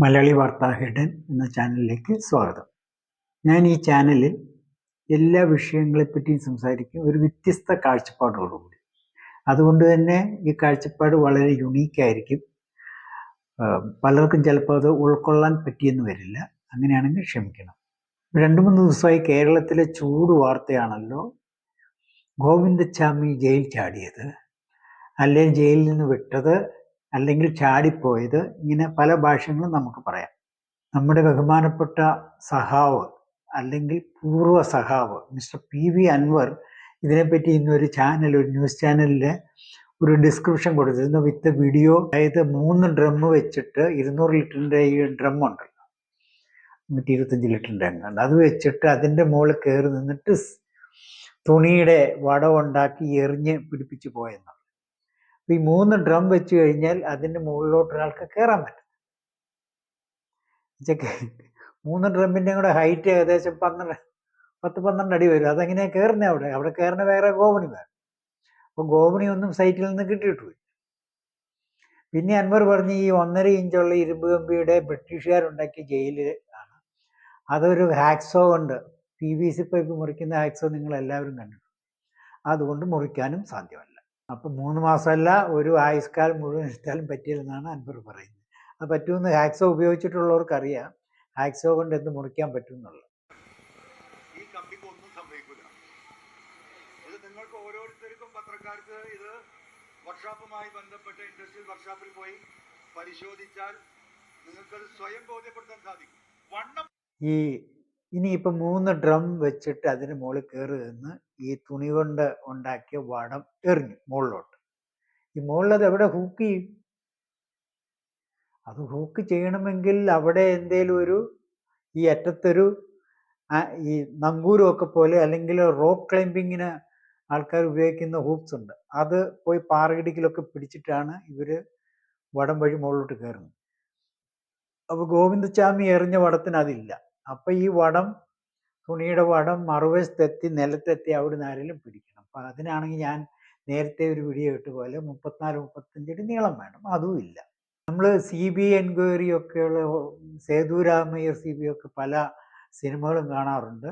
മലയാളി വാർത്താ ഹെഡൻ എന്ന ചാനലിലേക്ക് സ്വാഗതം. ഞാൻ ഈ ചാനലിൽ എല്ലാ വിഷയങ്ങളെപ്പറ്റിയും സംസാരിക്കും ഒരു വ്യത്യസ്ത കാഴ്ചപ്പാടോടുകൂടി അതുകൊണ്ട് തന്നെ ഈ കാഴ്ചപ്പാട് വളരെ യുണീക്കായിരിക്കും പലർക്കും ചിലപ്പോൾ അത് ഉൾക്കൊള്ളാൻ പറ്റിയെന്ന് വരില്ല. അങ്ങനെയാണെങ്കിൽ ക്ഷമിക്കണം. രണ്ട് മൂന്ന് ദിവസമായി കേരളത്തിലെ ചൂട് വാർത്തയാണല്ലോ. ഗോവിന്ദച്ചാമി ജയിൽ ചാടിയത്. അല്ലെങ്കിൽ ജയിലിൽ നിന്ന് വിട്ടത് അല്ലെങ്കിൽ ചാടിപ്പോയത് ഇങ്ങനെ പല ഭാഷകളും നമുക്ക് പറയാം. നമ്മുടെ ബഹുമാനപ്പെട്ട സഹാവ് അല്ലെങ്കിൽ പൂർവ സഹാവ് മിസ്റ്റർ പി വി അൻവർ ഇതിനെപ്പറ്റി ഇന്നൊരു ചാനൽ ഒരു ന്യൂസ് ചാനലിൽ ഒരു ഡിസ്ക്രിപ്ഷൻ കൊടുത്തിരുന്നു. വിത്ത് വീഡിയോ അതായത് മൂന്ന് ഡ്രം വെച്ചിട്ട് ഇരുന്നൂറ് ലിറ്ററിന്റെ ഈ ഡ്രം ഉണ്ടല്ലോ. നൂറ്റി ഇരുപത്തഞ്ച് ലിറ്ററിന്റെ എങ്ങാണ്ട് അത് വെച്ചിട്ട് അതിന്റെ മുകളിൽ കയറി നിന്നിട്ട് തുണിയുടെ വടം ഉണ്ടാക്കി എറിഞ്ഞ് പിടിപ്പിച്ച് പോയെന്നാണ്. ഈ മൂന്ന് ഡ്രം വെച്ച് കഴിഞ്ഞാൽ അതിന്റെ മുകളിലോട്ട് ഒരാൾക്ക് കയറാൻ പറ്റും. മൂന്ന് ഡ്രമ്മിന്റെ കൂടെ ഹൈറ്റ് ഏകദേശം പന്ത്രണ്ട് പത്ത് പന്ത്രണ്ട് അടി വരും. അതെങ്ങനെയാണ് കയറുന്നത് അവിടെ? അവിടെ കയറുന്ന വേറെ ഗോപണി വേണം അപ്പോൾ ഗോപണി ഒന്നും സൈറ്റിൽ നിന്ന് കിട്ടിയിട്ടുമില്ല പിന്നെ അൻവർ പറഞ്ഞ് ഈ ഒന്നര ഇഞ്ചുള്ള ഇരുമ്പ് കമ്പിയുടെ ബ്രിട്ടീഷുകാരുണ്ടാക്കിയ ജയിലിൽ ആണ്. അതൊരു ഹാക്സോ ഉണ്ട് പി വി സി പൈപ്പ് മുറിക്കുന്ന ഹാക്സോ നിങ്ങൾ എല്ലാവരും കണ്ടിട്ടുണ്ട്. അതുകൊണ്ട് മുറിക്കാനും സാധ്യമല്ല. അപ്പം മൂന്ന് മാസമല്ല ഒരു ആയുഷ്കാലം മുഴുവൻ എടുത്താലും പറ്റില്ലെന്നാണ് അൻവർ പറയുന്നത്. അത് പറ്റുമെന്ന് ഹാക്സോ ഉപയോഗിച്ചിട്ടുള്ളവർക്കറിയാം. ഹാക്സോ കൊണ്ട് എന്ത് മുറിക്കാൻ പറ്റും എന്നുള്ളത് ഈ കമ്പിക്ക് ഒന്നും സംഭവിക്കില്ല ഇത് നിങ്ങൾക്ക് ഓരോരുത്തർക്കും പത്രക്കാർക്ക് ഇത് വർക്ക്ഷോപ്പുമായി ബന്ധപ്പെട്ട ഇൻഡസ്ട്രിയൽ വർക്ക്ഷോപ്പിൽ പോയി പരിശോധിച്ചാൽ നിങ്ങൾക്കത് സ്വയം ബോധ്യപ്പെടുത്താൻ സാധിക്കും. വണ്ണം ഈ ഇനിയിപ്പോൾ മൂന്ന് ഡ്രം വെച്ചിട്ട് അതിന് മുകളിൽ കയറി നിന്ന് ഈ തുണി കൊണ്ട് ഉണ്ടാക്കിയ വടം എറിഞ്ഞു മുകളിലോട്ട് ഈ മുകളിൽ അത് എവിടെ ഹൂക്ക് ചെയ്യും? അത് ഹൂക്ക് ചെയ്യണമെങ്കിൽ അവിടെ എന്തേലും ഒരു ഈ അറ്റത്തൊരു ഈ നങ്കൂരമൊക്കെ പോലെ അല്ലെങ്കിൽ റോക്ക് ക്ലൈമ്പിങ്ങിന് ആൾക്കാർ ഉപയോഗിക്കുന്ന ഹൂക്സ് ഉണ്ട്. അത് പോയി പാറയിടിക്കിലൊക്കെ പിടിച്ചിട്ടാണ് ഇവർ വടം വഴി മുകളിലോട്ട് കയറുന്നത് അപ്പോൾ ഗോവിന്ദസ്വാമി എറിഞ്ഞ വടത്തിന് അതില്ല. അപ്പം ഈ വടം തുണിയുടെ വടം മറുവശത്തെത്തി നിലത്തെത്തി അവിടുന്ന് ആരെങ്കിലും പിടിക്കണം. അപ്പം അതിനാണെങ്കിൽ ഞാൻ നേരത്തെ ഒരു വീഡിയോ ഇട്ട് പോലെ മുപ്പത്തിനാല് മുപ്പത്തഞ്ചടി നീളം വേണം. അതും ഇല്ല. നമ്മൾ സി ബി എൻക്വയറി ഒക്കെയുള്ള സേതുരാമയ്യർ സി ബി ഒക്കെ പല സിനിമകളും കാണാറുണ്ട്.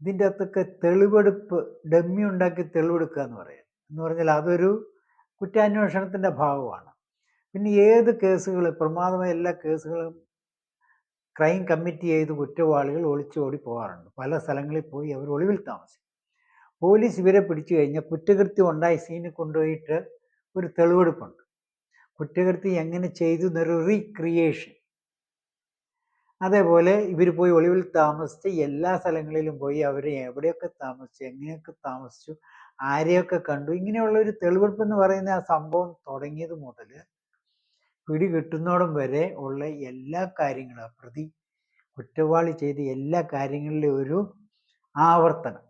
ഇതിന്റെ അകത്തൊക്കെ തെളിവെടുപ്പ് ഡമ്മി ഉണ്ടാക്കി തെളിവെടുക്കുക എന്ന് പറയാം. എന്ന് പറഞ്ഞാൽ അതൊരു കുറ്റാന്വേഷണത്തിന്റെ ഭാഗമാണ്. പിന്നെ ഏത് കേസുകൾ പ്രമാദമായ എല്ലാ കേസുകളും ക്രൈം കമ്മിറ്റ് ചെയ്ത് കുറ്റവാളികൾ ഒളിച്ചോടി പോകാറുണ്ട്. പല സ്ഥലങ്ങളിൽ പോയി അവർ ഒളിവിൽ താമസിക്കും. പോലീസ് ഇവരെ പിടിച്ചു കഴിഞ്ഞാൽ കുറ്റകൃത്യം ഉണ്ടായി സീനിൽ കൊണ്ടുപോയിട്ട് ഒരു തെളിവെടുപ്പുണ്ട്. കുറ്റകൃത്യം എങ്ങനെ ചെയ്തു എന്നൊരു റീക്രിയേഷൻ അതേപോലെ ഇവർ പോയി ഒളിവിൽ താമസിച്ച് എല്ലാ സ്ഥലങ്ങളിലും പോയി അവർ എവിടെയൊക്കെ താമസിച്ചു എങ്ങനെയൊക്കെ താമസിച്ചു ആരെയൊക്കെ കണ്ടു ഇങ്ങനെയുള്ള ഒരു തെളിവെടുപ്പ് എന്ന് പറയുന്ന ആ സംഭവം തുടങ്ങിയത് മുതൽ പിടി കിട്ടുന്നോടം വരെ ഉള്ള എല്ലാ കാര്യങ്ങളും പ്രതി കുറ്റവാളി ചെയ്ത എല്ലാ കാര്യങ്ങളിലും ഒരു ആവർത്തനം.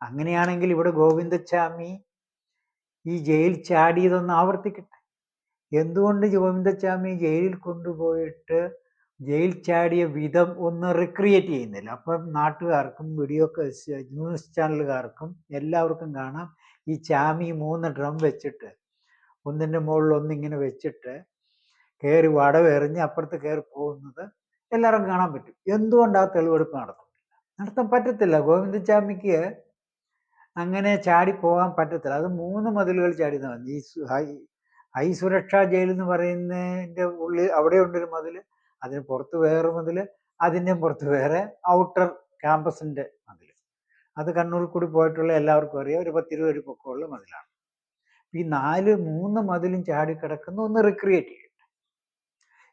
അങ്ങനെയാണെങ്കിൽ ഇവിടെ ഗോവിന്ദച്ചാമി ഈ ജയിൽ ചാടിയതൊന്ന് ആവർത്തിക്കട്ടെ. എന്തുകൊണ്ട് ഗോവിന്ദച്ചാമി ജയിലിൽ കൊണ്ടുപോയിട്ട് ജയിൽ ചാടിയ വിധം ഒന്ന് റിക്രിയേറ്റ് ചെയ്യുന്നില്ല? അപ്പം നാട്ടുകാർക്കും വീഡിയോ ന്യൂസ് ചാനലുകാർക്കും എല്ലാവർക്കും കാണാം. ഈ ചാമി മൂന്ന് ഡ്രം വെച്ചിട്ട് ഒന്നിന്റെ മുകളിൽ ഒന്നിങ്ങനെ വെച്ചിട്ട് കയറി വടവെറിഞ്ഞ് അപ്പുറത്ത് കയറി പോകുന്നത് എല്ലാവർക്കും കാണാൻ പറ്റും. എന്തുകൊണ്ട് ആ തെളിവെടുപ്പ് നടത്തുന്നില്ല? നടത്താൻ പറ്റത്തില്ല. ഗോവിന്ദസ്വാമിക്ക് അങ്ങനെ ചാടി പോകാൻ പറ്റത്തില്ല. അത് മൂന്ന് മതിലുകൾ ചാടി ഈ ഹൈ ഹൈ സുരക്ഷാ ജയിൽ എന്ന് പറയുന്നതിന്റെ ഉള്ളിൽ അവിടെ ഉണ്ടൊരു മതിൽ അതിന് പുറത്ത് വേറെ മതിൽ അതിന്റെ പുറത്ത് വേറെ ഔട്ടർ ക്യാമ്പസിന്റെ മതിൽ. അത് കണ്ണൂർ കൂടി പോയിട്ടുള്ള എല്ലാവർക്കും അറിയാം. ഒരു പത്തിരുപത് പൊക്കമുള്ള മതിലാണ്. ഈ നാല് മൂന്ന് മതിലും ചാടി കിടക്കുന്ന ഒന്ന് റിക്രിയേറ്റ് ചെയ്യട്ടെ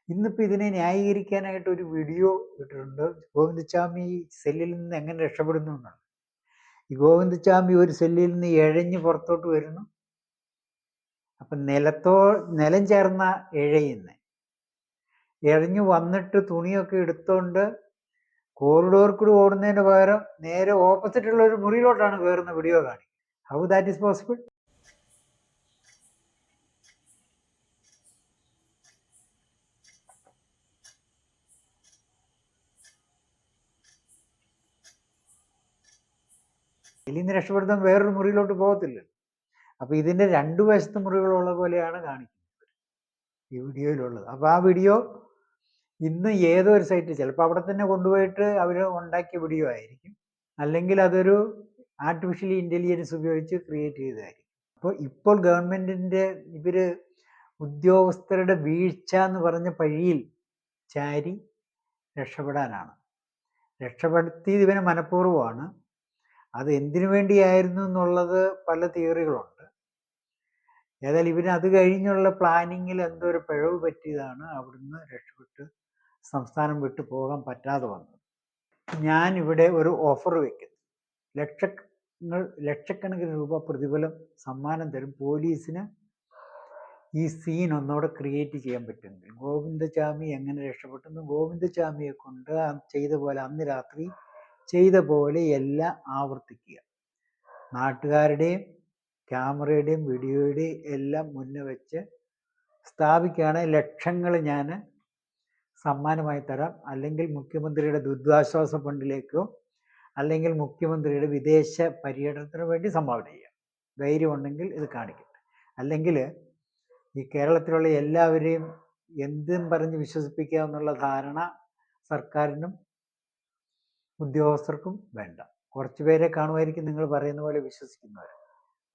ഇന്നിപ്പോൾ ഇതിനെ ന്യായീകരിക്കാനായിട്ട് ഒരു വീഡിയോ ഇട്ടിട്ടുണ്ട്. ഗോവിന്ദസ്വാമി സെല്ലിൽ നിന്ന് എങ്ങനെ രക്ഷപ്പെടുന്നു എന്നാണ്. ഈ ഗോവിന്ദസ്വാമി ഒരു സെല്ലിൽ നിന്ന് എഴഞ്ഞ് പുറത്തോട്ട് വരുന്നു. അപ്പം നിലത്തോ നിലം ചേർന്ന ഇഴയുന്ന. എഴഞ്ഞു വന്നിട്ട് തുണിയൊക്കെ എടുത്തോണ്ട് കോറിഡോർ കൂടി ഓടുന്നതിന് പകരം നേരെ ഓപ്പോസിറ്റ് ഉള്ള ഒരു മുറിയിലോട്ടാണ് കയറുന്ന വീഡിയോ കാണിക്കുന്നത്. ഹൗ ദാറ്റ് ഈസ് പോസിബിൾ ഇതിൽ നിന്ന് രക്ഷപ്പെടുത്താൻ വേറൊരു മുറിയിലോട്ട് പോകത്തില്ല അപ്പോൾ ഇതിന്റെ രണ്ട് വശത്ത് മുറികളുള്ള പോലെയാണ് കാണിക്കുന്നത് ഈ വീഡിയോയിലുള്ളത്. അപ്പോൾ ആ വീഡിയോ ഇന്ന് ഏതോ ഒരു സൈറ്റ് ചിലപ്പോൾ അവിടെ തന്നെ കൊണ്ടുപോയിട്ട് അവർ ഉണ്ടാക്കിയ വീഡിയോ ആയിരിക്കും. അല്ലെങ്കിൽ അതൊരു ആർട്ടിഫിഷ്യൽ ഇന്റലിജൻസ് ഉപയോഗിച്ച് ക്രിയേറ്റ് ചെയ്തതായിരിക്കും. അപ്പോൾ ഇപ്പോൾ ഗവൺമെന്റിന്റെ ഇവർ ഉദ്യോഗസ്ഥരുടെ വീഴ്ച എന്ന് പറഞ്ഞ പഴിയിൽ ചാരി രക്ഷപ്പെടാനാണ്. രക്ഷപ്പെടുത്തിയത് ഇവനെ മനഃപൂർവമാണ്. അത് എന്തിനു വേണ്ടിയായിരുന്നു എന്നുള്ളത് പല തിയറികളുണ്ട്. ഏതായാലും ഇവന് അത് കഴിഞ്ഞുള്ള പ്ലാനിങ്ങിൽ എന്തോ ഒരു പിഴവ് പറ്റിയതാണ് അവിടുന്ന് രക്ഷപ്പെട്ട് സംസ്ഥാനം വിട്ടു പോകാൻ പറ്റാതെ വന്നത്. ഞാൻ ഇവിടെ ഒരു ഓഫർ വയ്ക്കുന്നു ലക്ഷങ്ങൾ ലക്ഷക്കണക്കിന് രൂപ പ്രതിഫലം സമ്മാനം തരും പോലീസിന് ഈ സീൻ ഒന്നുകൂടെ ക്രിയേറ്റ് ചെയ്യാൻ പറ്റുമെങ്കിൽ ഗോവിന്ദചാമി എങ്ങനെ രക്ഷപ്പെട്ടെന്ന് ഗോവിന്ദചാമിയെ കൊണ്ട് ചെയ്ത പോലെ അന്ന് രാത്രി ചെയ്ത പോലെ എല്ലാം ആവർത്തിക്കുക. നാട്ടുകാരുടെയും ക്യാമറയുടെയും വീഡിയോയുടെയും എല്ലാം മുന്നേ വെച്ച് സ്ഥാപിക്കുകയാണ് ലക്ഷങ്ങൾ ഞാൻ സമ്മാനമായി തരാം. അല്ലെങ്കിൽ മുഖ്യമന്ത്രിയുടെ ദുരിതാശ്വാസ ഫണ്ടിലേക്കോ അല്ലെങ്കിൽ മുഖ്യമന്ത്രിയുടെ വിദേശ പര്യടനത്തിന് വേണ്ടി സംഭാവന ചെയ്യാം. ധൈര്യമുണ്ടെങ്കിൽ ഇത് കാണിക്കട്ടെ. അല്ലെങ്കിൽ ഈ കേരളത്തിലുള്ള എല്ലാവരെയും എന്തും പറഞ്ഞ് വിശ്വസിപ്പിക്കുക എന്നുള്ള ധാരണ സർക്കാരിനും ഉദ്യോഗസ്ഥർക്കും വേണ്ട. കുറച്ച് പേരെ കാണുമായിരിക്കും നിങ്ങൾ പറയുന്ന പോലെ വിശ്വസിക്കുന്നവർ.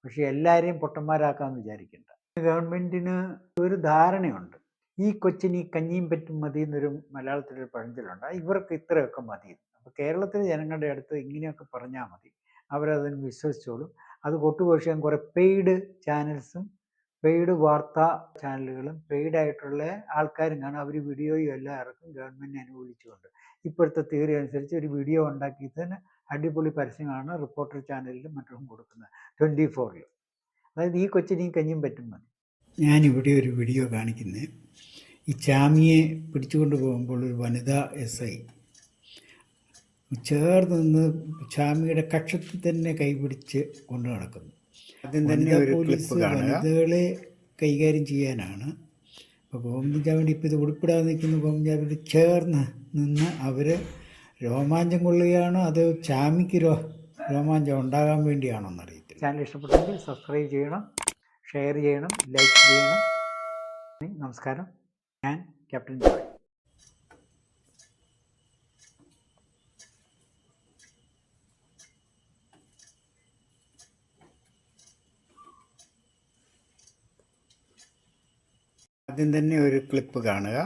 പക്ഷെ എല്ലാവരെയും പൊട്ടന്മാരാക്കാമെന്ന് വിചാരിക്കേണ്ട. ഗവൺമെന്റിന് ഒരു ധാരണയുണ്ട്. ഈ കൊച്ചിന് ഈ കഞ്ഞിയും പറ്റും മതി എന്നൊരു മലയാളത്തിലൊരു പഴഞ്ചൊല്ലുണ്ട്. ഇവർക്ക് ഇത്രയൊക്കെ മതി. അപ്പോൾ കേരളത്തിലെ ജനങ്ങളുടെ അടുത്ത് ഇങ്ങനെയൊക്കെ പറഞ്ഞാൽ മതി. അവരതിന് വിശ്വസിച്ചോളും. അത് കൊട്ടുഘോഷിക്കാൻ കുറേ പെയ്ഡ് ചാനൽസും പെയ്ഡ് വാർത്താ ചാനലുകളും പെയ്ഡ് ആയിട്ടുള്ള ആൾക്കാരും കാണും. അവർ വീഡിയോയും എല്ലാം ഇറക്കും. ഗവൺമെന്റിനെ അനുകൂലിച്ചുകൊണ്ട്. ഇപ്പോഴത്തെ തിയറി അനുസരിച്ച് ഒരു വീഡിയോ ഉണ്ടാക്കിയതിന് അടിപൊളി പരസ്യമാണ് റിപ്പോർട്ടർ ചാനലിലും മറ്റും കൊടുക്കുന്നത്. ട്വന്റി ഫോറിൽ അതായത് ഈ കൊച്ചിന് ഈ കഞ്ഞും പറ്റും മതി. ഞാനിവിടെ ഒരു വീഡിയോ കാണിക്കുന്നത് ഈ ചാമിയെ പിടിച്ചുകൊണ്ട് പോകുമ്പോൾ ഒരു വനിതാ എസ് ഐ ചേർന്ന് നിന്ന് ചാമിയുടെ കക്ഷത്തിൽ തന്നെ കൈപിടിച്ച് കൊണ്ടു നടക്കുന്നു ആദ്യം തന്നെ ഒരു പോലീസ് ക്ലിപ്പ് കാണുക. വനിതകളെ കൈകാര്യം ചെയ്യാനാണ്. അപ്പോൾ വേണ്ടി ഇപ്പോൾ ഇത് ഉൾപ്പെടാതെ നിൽക്കുന്ന ഗോവിന്ദ ചാമിന്റെ ചേർന്ന് നിന്ന് അവർ രോമാഞ്ചം കൊള്ളുകയാണോ? അതോ ചാമിക്ക് രോ രോമാഞ്ചം ഉണ്ടാകാൻ വേണ്ടിയാണോ എന്നറിയത്തില്ല. ചാനൽ ഇഷ്ടപ്പെട്ടെങ്കിൽ സബ്സ്ക്രൈബ് ചെയ്യണം ഷെയർ ചെയ്യണം ലൈക്ക് ചെയ്യണം. നമസ്കാരം. ഞാൻ ക്യാപ്റ്റൻ ജോയ്. ആദ്യം തന്നെ ഒരു ക്ലിപ്പ് കാണുക.